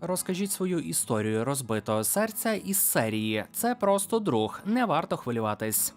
Розкажіть свою історію розбитого серця із серії. Це просто друг, не варто хвилюватись.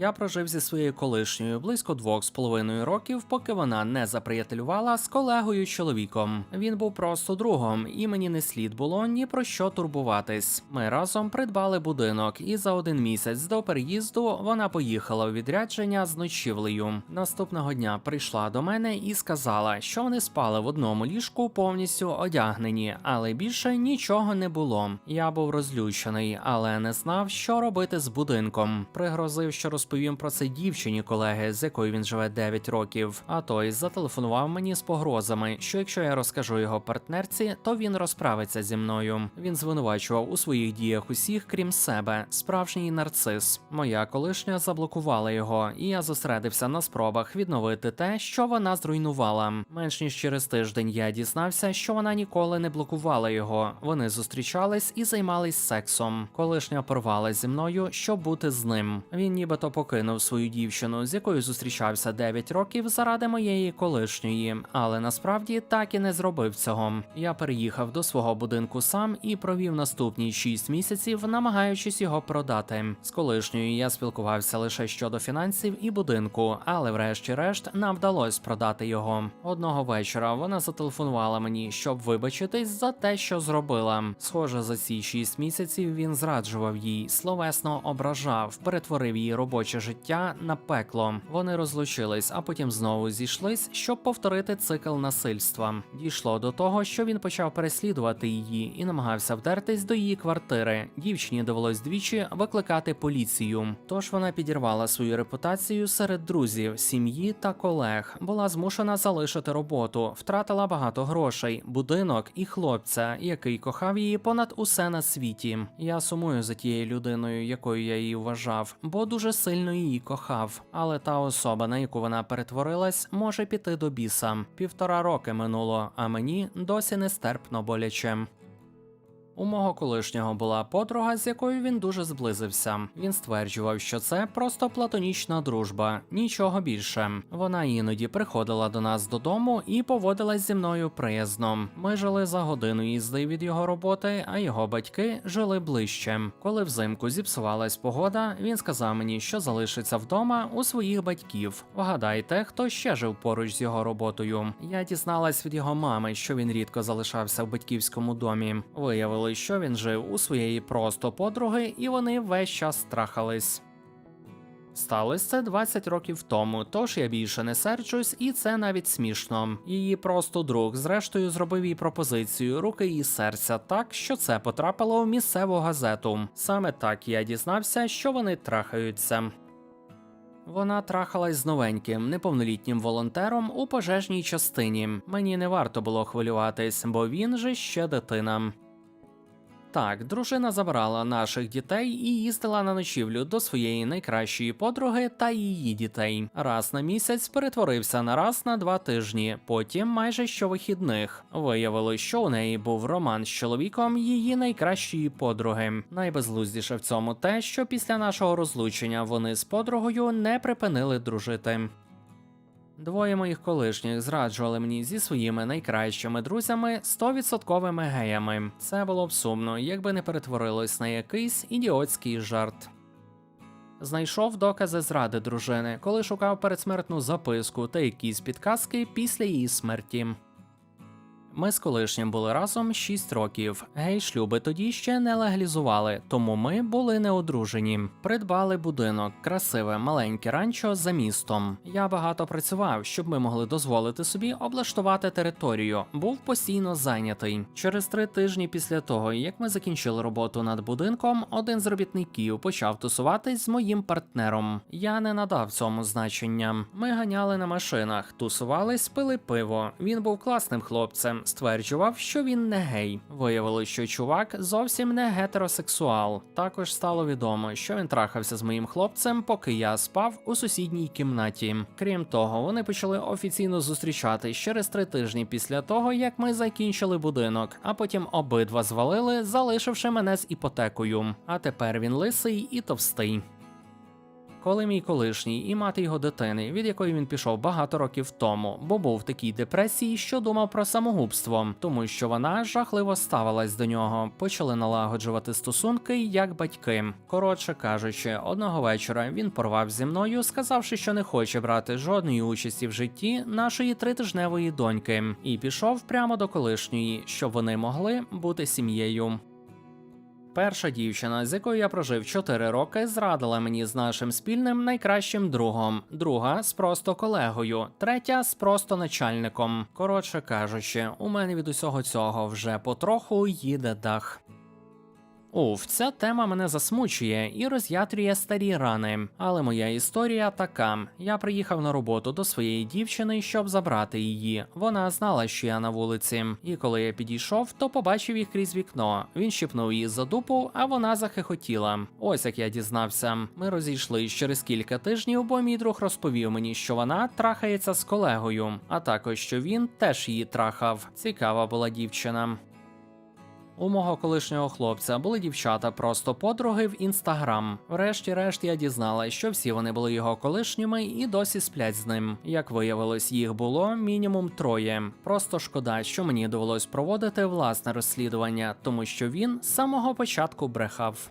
Я прожив зі своєю колишньою близько двох з половиною років, поки вона не заприятелювала з колегою чоловіком. Він був просто другом, і мені не слід було ні про що турбуватись. Ми разом придбали будинок, і за один місяць до переїзду вона поїхала у відрядження з ночівлею. Наступного дня прийшла до мене і сказала, що вони спали в одному ліжку повністю одягнені, але більше нічого не було. Я був розлючений, але не знав, що робити з будинком. Пригрозив, що розповім про це дівчині колеги, з якою він живе 9 років. А той зателефонував мені з погрозами, що якщо я розкажу його партнерці, то він розправиться зі мною. Він звинувачував у своїх діях усіх, крім себе, справжній нарцис. Моя колишня заблокувала його, і я зосередився на спробах відновити те, що вона зруйнувала. Менш ніж через тиждень я дізнався, що вона ніколи не блокувала його. Вони зустрічались і займались сексом. Колишня порвала зі мною, щоб бути з ним. Він нібито покинув свою дівчину, з якою зустрічався 9 років заради моєї колишньої, але насправді так і не зробив цього. Я переїхав до свого будинку сам і провів наступні 6 місяців, намагаючись його продати. З колишньою я спілкувався лише щодо фінансів і будинку, але врешті-решт нам вдалося продати його. Одного вечора вона зателефонувала мені, щоб вибачитись за те, що зробила. Схоже, за ці 6 місяців він зраджував їй, словесно ображав, перетворив її робоче життя на пекло. Вони розлучились, а потім знову зійшлись, щоб повторити цикл насильства. Дійшло до того, що він почав переслідувати її і намагався вдертись до її квартири. Дівчині довелось двічі викликати поліцію. Тож вона підірвала свою репутацію серед друзів, сім'ї та колег. Була змушена залишити роботу, втратила багато грошей, будинок і хлопця, який кохав її понад усе на світі. Я сумую за тією людиною, якою я її вважав, бо дуже сильно її кохав. Але та особа, на яку вона перетворилась, може піти до біса. Півтора роки минуло, а мені досі нестерпно боляче. У мого колишнього була подруга, з якою він дуже зблизився. Він стверджував, що це просто платонічна дружба, нічого більше. Вона іноді приходила до нас додому і поводилась зі мною приязно. Ми жили за годину їзди від його роботи, а його батьки жили ближче. Коли взимку зіпсувалась погода, він сказав мені, що залишиться вдома у своїх батьків. Вгадайте, хто ще жив поруч з його роботою. Я дізналась від його мами, що він рідко залишався в батьківському домі. Виявилось, що він жив у своєї просто подруги, і вони весь час страхались. Сталося це 20 років тому, тож я більше не серджусь, і це навіть смішно. Її просто друг, зрештою, зробив їй пропозицію руки і серця так, що це потрапило в місцеву газету. Саме так я дізнався, що вони трахаються. Вона трахалась з новеньким неповнолітнім волонтером у пожежній частині. Мені не варто було хвилюватись, бо він же ще дитина. Так, дружина забрала наших дітей і їздила на ночівлю до своєї найкращої подруги та її дітей. Раз на місяць перетворився на раз на два тижні, потім майже щовихідних. Виявилось, що у неї був роман з чоловіком її найкращої подруги. Найбезглуздіше в цьому те, що після нашого розлучення вони з подругою не припинили дружити. Двоє моїх колишніх зраджували мені зі своїми найкращими друзями 100% геями. Це було б сумно, якби не перетворилось на якийсь ідіотський жарт. Знайшов докази зради дружини, коли шукав передсмертну записку та якісь підказки після її смерті. Ми з колишнім були разом 6 років. Гей-шлюби тоді ще не легалізували, тому ми були не одружені. Придбали будинок, красиве маленьке ранчо за містом. Я багато працював, щоб ми могли дозволити собі облаштувати територію. Був постійно зайнятий. Через три тижні після того, як ми закінчили роботу над будинком, один з робітників почав тусуватись з моїм партнером. Я не надав цьому значення. Ми ганяли на машинах, тусувались, пили пиво. Він був класним хлопцем стверджував, що він не гей. Виявилось, що чувак зовсім не гетеросексуал. Також стало відомо, що він трахався з моїм хлопцем, поки я спав у сусідній кімнаті. Крім того, вони почали офіційно зустрічатись через три тижні після того, як ми закінчили будинок, а потім обидва звалили, залишивши мене з іпотекою. А тепер він лисий і товстий. Коли мій колишній і мати його дитини, від якої він пішов багато років тому, бо був в такій депресії, що думав про самогубство, тому що вона жахливо ставилась до нього, почали налагоджувати стосунки як батьки. Коротше кажучи, одного вечора він порвав зі мною, сказавши, що не хоче брати жодної участі в житті нашої тритижневої доньки, і пішов прямо до колишньої, щоб вони могли бути сім'єю. Перша дівчина, з якою я прожив 4 роки, зрадила мені з нашим спільним найкращим другом, друга з просто колегою, третя з просто начальником. Коротше кажучи, у мене від усього цього вже потроху їде дах. Уф, ця тема мене засмучує і роз'ятрює старі рани. Але моя історія така: я приїхав на роботу до своєї дівчини, щоб забрати її. Вона знала, що я на вулиці. І коли я підійшов, то побачив їх крізь вікно. Він щипнув її за дупу, а вона захихотіла. Ось як я дізнався. Ми розійшлись через кілька тижнів, бо мій друг розповів мені, що вона трахається з колегою, а також що він теж її трахав. Цікава була дівчина. У мого колишнього хлопця були дівчата просто подруги в інстаграм. Врешті-решт я дізналась, що всі вони були його колишніми і досі сплять з ним. Як виявилось, їх було мінімум троє. Просто шкода, що мені довелось проводити власне розслідування, тому що він з самого початку брехав.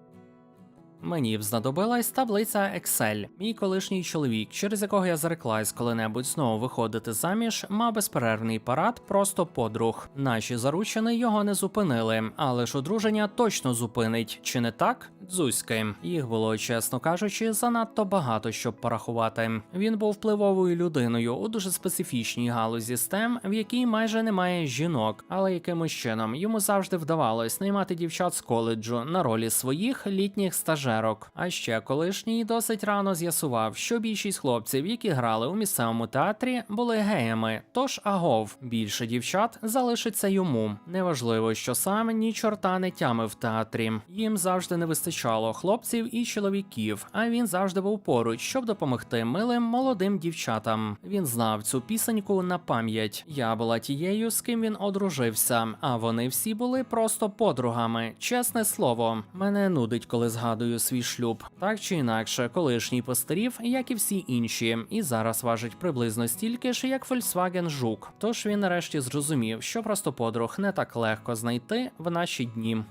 Мені б знадобилась таблиця Excel. Мій колишній чоловік, через якого я зареклась коли-небудь знову виходити заміж, мав безперервний парад, просто подруг. Наші заручини його не зупинили, але ж одруження точно зупинить, чи не так? Дзузьки. Їх було, чесно кажучи, занадто багато, щоб порахувати. Він був впливовою людиною у дуже специфічній галузі STEM, в якій майже немає жінок, але якимось чином йому завжди вдавалось наймати дівчат з коледжу на ролі своїх літніх стажерів стажерок. А ще колишній досить рано з'ясував, що більшість хлопців, які грали у місцевому театрі, були геями. Тож агов більше дівчат залишиться йому. Неважливо, що сам ні чорта не тямив в театрі. Їм завжди не вистачало хлопців і чоловіків, а він завжди був поруч, щоб допомогти милим молодим дівчатам. Він знав цю пісеньку на пам'ять. Я була тією, з ким він одружився, а вони всі були просто подругами. Чесне слово, мене нудить, коли згадую свій шлюб. Так чи інакше, колишній постарів, як і всі інші, і зараз важить приблизно стільки ж, як Volkswagen Жук. Тож він нарешті зрозумів, що просто подруг не так легко знайти в наші дні.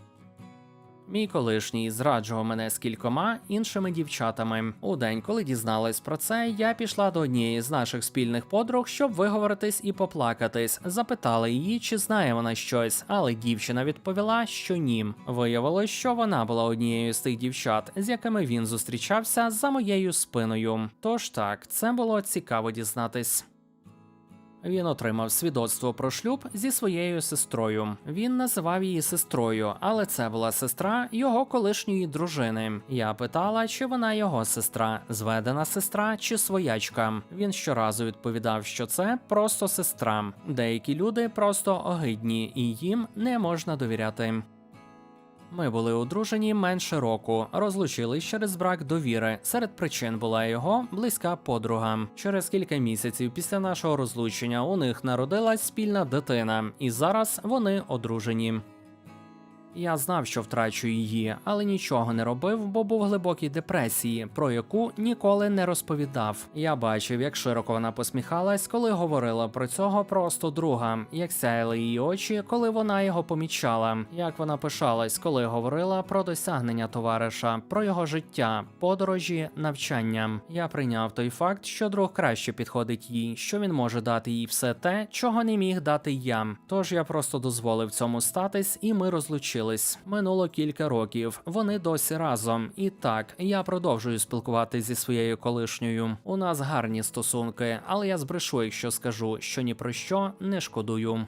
Мій колишній зраджував мене з кількома іншими дівчатами. У день, коли дізналась про це, я пішла до однієї з наших спільних подруг, щоб виговоритись і поплакатись. Запитала її, чи знає вона щось, але дівчина відповіла, що ні. Виявилось, що вона була однією з тих дівчат, з якими він зустрічався за моєю спиною. Тож так, це було цікаво дізнатись. Він отримав свідоцтво про шлюб зі своєю сестрою. Він називав її сестрою, але це була сестра його колишньої дружини. Я питала, чи вона його сестра, зведена сестра чи своячка. Він щоразу відповідав, що це просто сестра. Деякі люди просто огидні, і їм не можна довіряти. Ми були одружені менше року, розлучились через брак довіри. Серед причин була його близька подруга. Через кілька місяців після нашого розлучення у них народилась спільна дитина, і зараз вони одружені. Я знав, що втрачу її, але нічого не робив, бо був в глибокій депресії, про яку ніколи не розповідав. Я бачив, як широко вона посміхалась, коли говорила про цього просто друга, як сяяли її очі, коли вона його помічала, як вона пишалась, коли говорила про досягнення товариша, про його життя, подорожі, навчання. Я прийняв той факт, що друг краще підходить їй, що він може дати їй все те, чого не міг дати я. Тож я просто дозволив цьому статись, і ми розлучились. Минуло кілька років. Вони досі разом. І так, я продовжую спілкуватися зі своєю колишньою. У нас гарні стосунки, але я збрешу, якщо скажу, що ні про що не шкодую.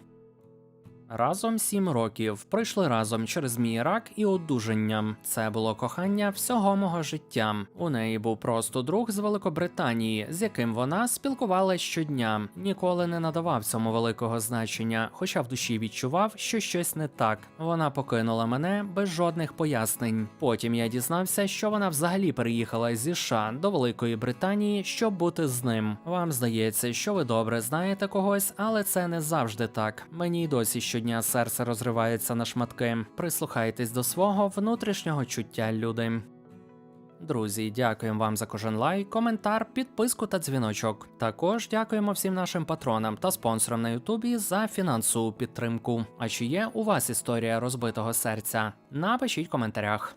Разом сім років пройшли разом через мій рак і одужання. Це було кохання всього мого життя. У неї був просто друг з Великобританії, з яким вона спілкувалася щодня. Ніколи не надавав цьому великого значення, хоча в душі відчував, що щось не так. Вона покинула мене без жодних пояснень. Потім я дізнався, що вона взагалі переїхала зі США до Великої Британії, щоб бути з ним. Вам здається, що ви добре знаєте когось, але це не завжди так. Мені й досі щодня серце розривається на шматки. Прислухайтесь до свого внутрішнього чуття, люди. Друзі, дякуємо вам за кожен лайк, коментар, підписку та дзвіночок. Також дякуємо всім нашим патронам та спонсорам на Ютубі за фінансову підтримку. А чи є у вас історія розбитого серця? Напишіть в коментарях.